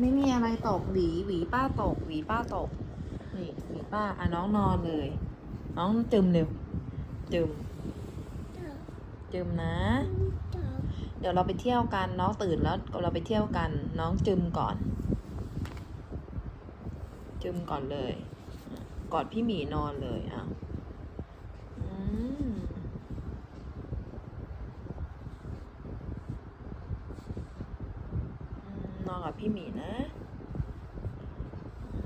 ไม่มีอะไรตกหวีหวีป้าตกหวีป้าตกนี่หวีป้าอะน้องนอนเลย น้องจึมเร็วจึมจึมนะ เดี๋ยวเราไปเที่ยวกันน้องตื่นแล้วเราไปเที่ยวกัน น้องจึมก่อน จึมก่อนเลย กอดพี่หมีนอนเลยอะอืมอืมน อนกับพี่หมีนะอื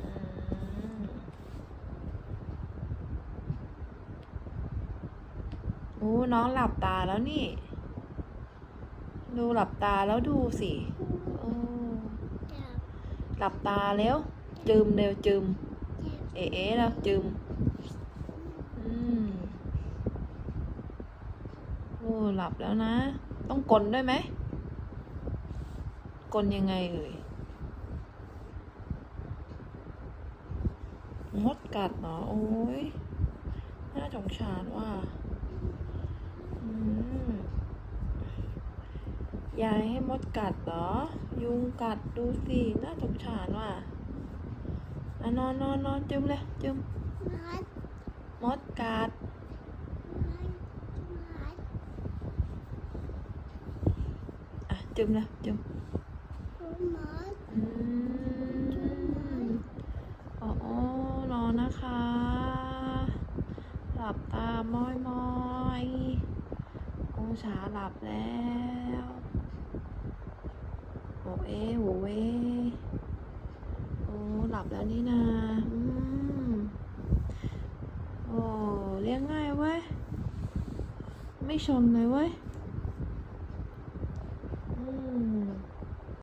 มโอ้น้องหลับตาแล้วนี่ ดูหลับตาแล้วดูสิหลับตาแล้วจึมเร็วจึมเอ๋แล้วจึมอืมโอ้หลับแล้วนะ ต้องกลนด้วยไหม กลนยังไงเอ่ยมดกัดเหรอโอ้ยน่าสงสารว่ายายให้มดกัดเหรอ ยุงกัดดูสิน่าสงสารว่ะอะนอนนอนนอนจึมเลยจึมมดกัดอะจึมเลยจึม อืมอ๋อนอนนะคะ หลับตามอยมอยอ้ช้าหลับแล้วโอเอโหเวโอ้หลับแล้วนี่นาอืมโอ้เลี้ยงง่ายเว้ย ไม่ชนเลยเว้ย